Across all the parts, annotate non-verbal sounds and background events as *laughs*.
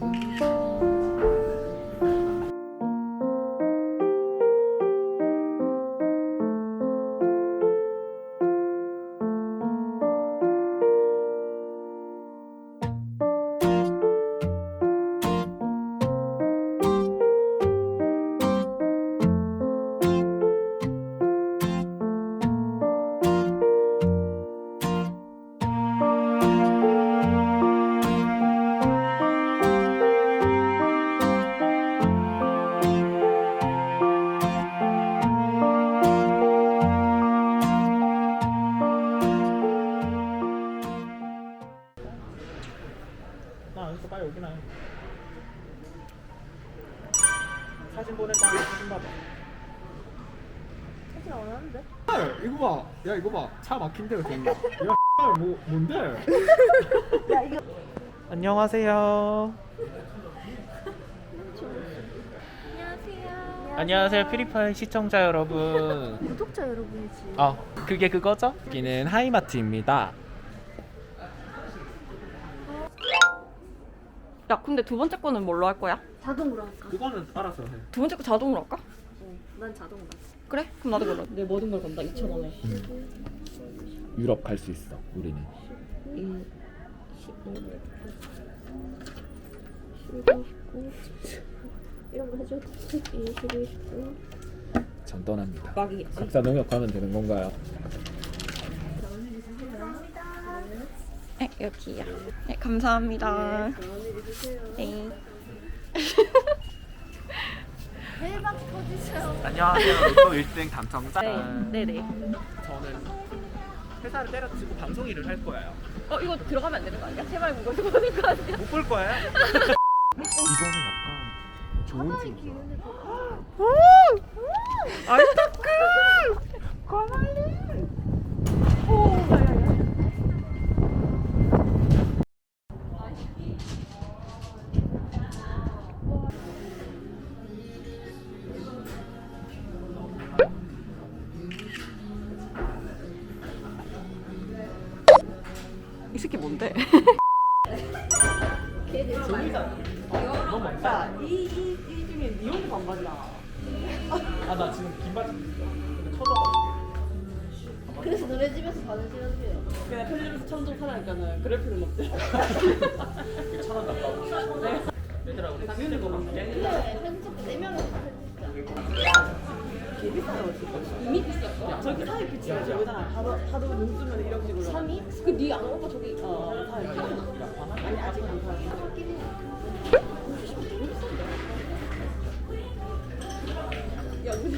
나여 기서 빨리 오긴 해. 사진 보냈다. 사진 봐봐. 사진 안 하는데? 헐, 이거 봐. 야 이거 봐. 차 막힌대요 정말. 야 헐, *laughs* 뭐 뭔데? 야 이거 안녕하세요. 안녕하세요. 안녕하세요 피리파이 시청자 여러분. 구독자 여러분이지. 아 그게 그거죠? 여기는 하이마트입니다. 야 근데 두 번째 거는 뭘로 할 거야? 자동으로 할까? 그거는 알아서 해. 두 번째 거 자동으로 할까? 어, 난 자동으로. 그래? 그럼 나도 그래 내 모든 걸 건다 2천 원에 유럽 갈 수 있어 우리는. 1, 15, 15, 19. 이런 거 해줘. 12, 12, 19. 전 떠납니다. 막이겠지 각자 농협하면 되는 건가요? 네 여기야 네 감사합니다. 네. 대박 터지세요. 안녕하세요. 로또 1등 당첨자. 네, 네네 저는 회사를 때려치고 방송 일을 할 거예요. 어 이거 들어가면 안 되는 거 아니야? 제발 이거 들어가는 거 아니야? 못 볼 거예요? 이거는 약간 좋은 더. 아이타크 가만히 이 새끼 뭔데? 너무 많다. 이, 이, 이 중에 니 옷이 반바지야. 아 나 지금 긴 바지 근데 터져가지고. 그래서 너네 집에서 받은 시간이에요. 그냥 편의점에서 처음 좀 사라니까는 그럴 필요는 없대. 천원 나가고. 얘들아 우리 쓰는 거 맞게? 그래, 편집 네 명이서 편집자. 개 비싸요, 지금. 이미 비쌌어. 저기 사이 비치가 저기다가 하도, 하도 눈 뜨면 이런 식으로. 3위? 그니 안 오고 저기, 어, 사이 비치. 아니, 아직 안 사. 야, 우리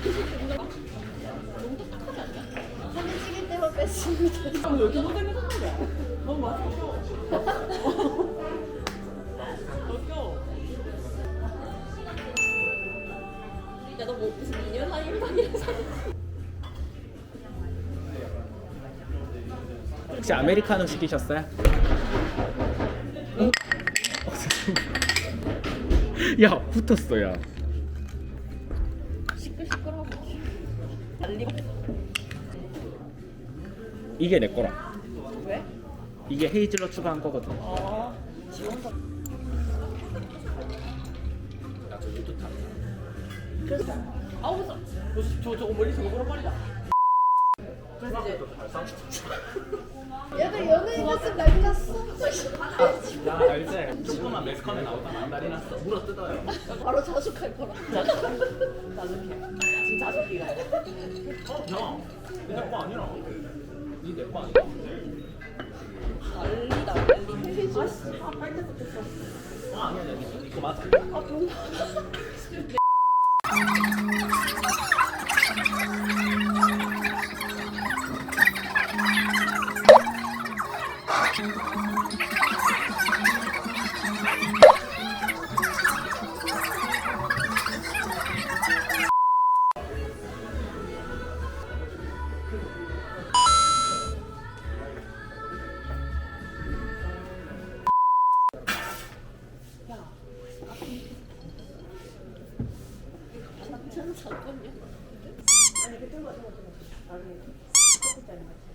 너무 똑똑하지 않냐? 사진 찍을 때만 뺐으면 돼. 아, 왜 이렇게 못생겼었는데? 너무 맛있어. 웃겨. 야, 너 뭐, 무슨 2년 사이인방이라 사진 혹시 아메리카노 시키셨어요? 어? *laughs* 야 붙었어 야. 시끌시끌하고. 이게 내 거라. 왜? 이게 헤이즐넛 추가한 거거든. 아, 지원사. 나저 유튜브 타. 그래서 아우 저, 저 저거 멀리 저거 보란 말이다. 그래서 이제 얘들 연예인 모습 날났어 야 알지? 조그만 매스컴에 나오다가 안달이 났어. 물어 뜯어요. 바로 자숙할 거라. 나중에 진짜 자식이가. 어 형. 내거 아니라. 니내거 아니야? 난리다 난리. 아씨, 아 빨대 뜯겼어. 아 아니야 아니야. 이거 맞아. 아 병. 잠깐만. 아니 그 뜨거 뜨거 뜨거. 나중에 커피잔 같이.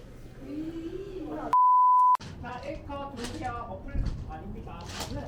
자, 에코 동기야 어플 아닙니다. 네,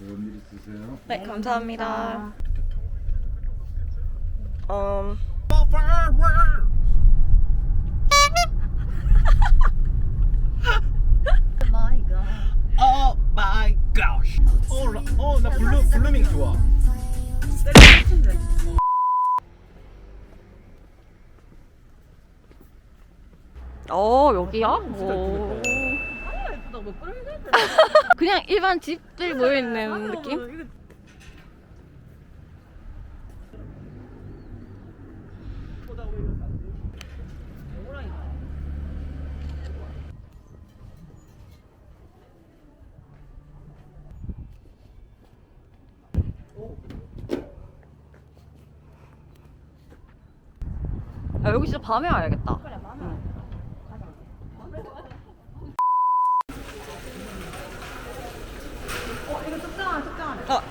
좋은 일 있으세요? 네, 감사합니다. 음. 오 마이 갓. 어 나 블루 블루밍 좋아. 어, 여기야? 오. 뭐 그런 게 *laughs* 그냥 일반 집들 모여 있는 느낌? 아, 여기 진짜 밤에 와야겠다. 어.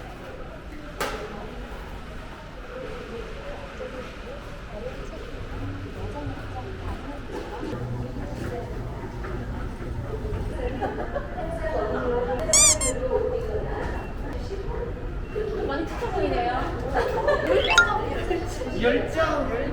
열정 열정.